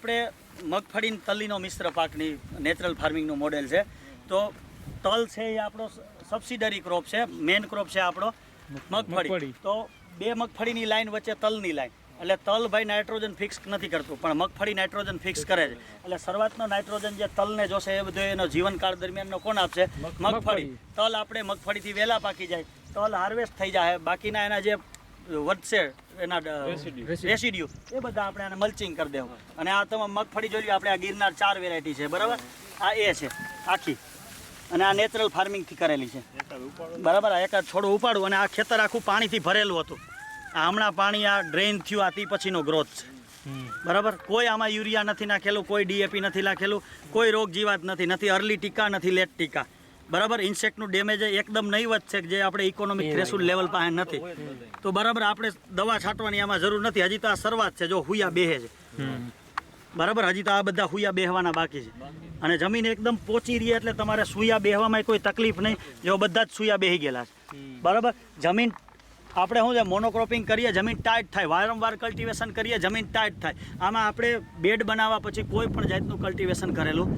આપણે મગફળી તલીનો મિશ્ર પાકની નેચરલ ફાર્મિંગનું મોડેલ છે. તો તલ છે એ આપણો સબસિડરી ક્રોપ છે મેઇન ક્રોપ છે આપણો મગફળી. તો બે મગફળીની લાઈન વચ્ચે તલની લાઈન. એટલે તલ ભાઈ નાઇટ્રોજન ફિક્સ નથી કરતું પણ મગફળી નાઇટ્રોજન ફિક્સ કરે છે. એટલે શરૂઆતનો નાઇટ્રોજન જે તલને જોશે એ બધો એનો જીવનકાળ દરમિયાનનો કોણ આપશે? મગફળી. મગફળી. તલ આપણે મગફળીથી વહેલા પાકી જાય. તલ હાર્વેસ્ટ થઈ જાય બાકીના એના જે વધશે એના. રેસિડ્યુ. એ બધા આપણે આને મલ્ચિંગ કરી દેવું. અને આ તમે મગફળી જોઈ લો આપણે આ ગિરનાર ચાર વેરાયટી છે બરાબર? આ એ છે આખી. અને આ નેચરલ ફાર્મિંગથી કરેલી છે. બરાબર આ એકાદ છોડું ઉપાડું અને આ ખેતર આખું પાણીથી ભરેલું હતું. આ હમણાં પાણી આ ડ્રેઇન થયું આ તે પછીનો ગ્રોથ છે. બરાબર? કોઈ આમાં યુરિયા નથી નાખેલું કોઈ ડીએપી નથી નાખેલું કોઈ રોગ જીવાત નથી નથી અર્લી ટીકા નથી લેટ ટીકા. બરાબર? ઇન્સેક્ટનું ડેમેજ એકદમ નહીવત છે કે જે આપણે ઇકોનોમિક થ્રેશોલ્ડ લેવલ પાસે નથી. તો બરાબર આપણે દવા છાંટવાની આમાં જરૂર નથી. હજી તો આ શરૂઆત છે. જો હુયા બેહે છે. બરાબર? હજી તો આ બધા હુયા બેહવાના બાકી છે. અને જમીન એકદમ પોચી રહી એટલે તમારે સુયા બેહવામાં કોઈ તકલીફ નહીં. જો બધા જ સુયા બેહી ગયેલા છે. બરાબર? જમીન આપણે શું છે મોનોક્રોપિંગ કરીએ જમીન ટાઈટ થાય. વારંવાર કલ્ટિવેશન કરીએ જમીન ટાઈટ થાય. આમાં આપણે બેડ બનાવવા પછી કોઈ પણ જાતનું કલ્ટિવેશન કરેલું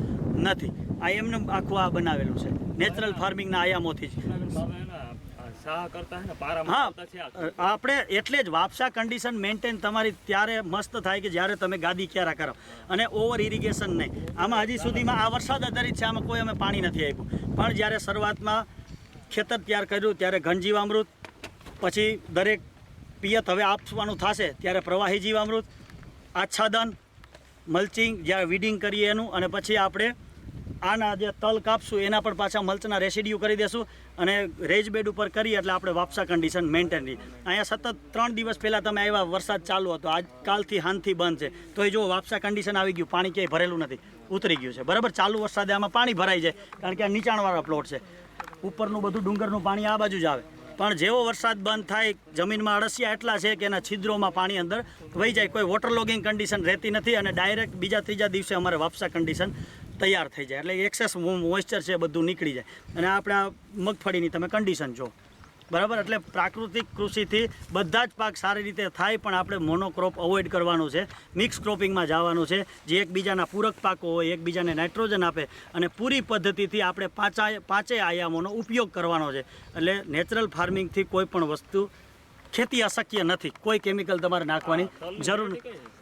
નથી. આ એમને આખું આ બનાવેલું છે. નેચરલ ફાર્મિંગના આયામોથી જ. હે. આપણે એટલે જ વાપસા કન્ડિશન મેન્ટેન તમારી ત્યારે મસ્ત થાય કે જ્યારે તમે ગાદી ક્યારા કરો. અને ઓવર ઇરિગેશન નહીં. આમાં હજી સુધીમાં આ વરસાદ આધારિત છે આમાં કોઈ અમે પાણી નથી આપ્યું. પણ જ્યારે શરૂઆતમાં ખેતર તૈયાર કર્યું ત્યારે ઘનજીવામૃત પછી દરેક પિયત હવે આપવાનું થશે ત્યારે પ્રવાહી જીવામૃત આચ્છાદન મલ્ચિંગ જ્યારે વીડિંગ કરીએ એનું અને પછી આપણે આના જે તલ કાપશું, એના પણ પાછા મલ્ચના રેસિડ્યુ કરી દેશું અને રેજ બેડ ઉપર કરીએ એટલે આપણે વાપસા કન્ડિશન મેન્ટેન રહી. અહીંયા સતત ત્રણ દિવસ પહેલાં તમે આવ્યા, વરસાદ ચાલુ હતો. આજ કાલથી હાનથી બંધ છે. તો એ જો વાપસા કન્ડિશન આવી ગયું, પાણી ક્યાંય ભરેલું નથી. ઉતરી ગયું છે. બરાબર? ચાલુ વરસાદે આમાં પાણી ભરાઈ જાય, કારણ કે આ નીચાણવાળા પ્લોટ છે. ઉપરનું બધું ડુંગરનું પાણી આ બાજુ જ આવે. પણ જેવો વરસાદ બંધ થાય, જમીનમાં અળસિયા એટલા છે કે એના છિદ્રોમાં પાણી અંદર વહી જાય. કોઈ વોટર લોગિંગ કન્ડિશન રહેતી નથી અને ડાયરેક્ટ બીજા ત્રીજા દિવસે અમારે વાપસા કન્ડિશન તૈયાર થઈ જાય. એટલે એક્સેસ મોઇસ્ચર છે એ બધું નીકળી જાય. અને આપણે આ મગફળીની તમે કન્ડિશન જો બરાબર? એટલે પ્રાકૃતિક કૃષિથી બધા જ પાક સારી રીતે થાય પણ આપણે મોનોક્રોપ અવોઇડ કરવાનું છે. મિક્સ ક્રોપિંગમાં જવાનું છે. જે એકબીજાના પૂરક પાકો હોય એકબીજાને નાઇટ્રોજન આપે અને પૂરી પદ્ધતિથી આપણે પાંચા પાંચેય આયામોનો ઉપયોગ કરવાનો છે. એટલે નેચરલ ફાર્મિંગથી કોઈ પણ વસ્તુ ખેતી અશક્ય નથી. કોઈ કેમિકલ તમારે નાખવાની જરૂર નથી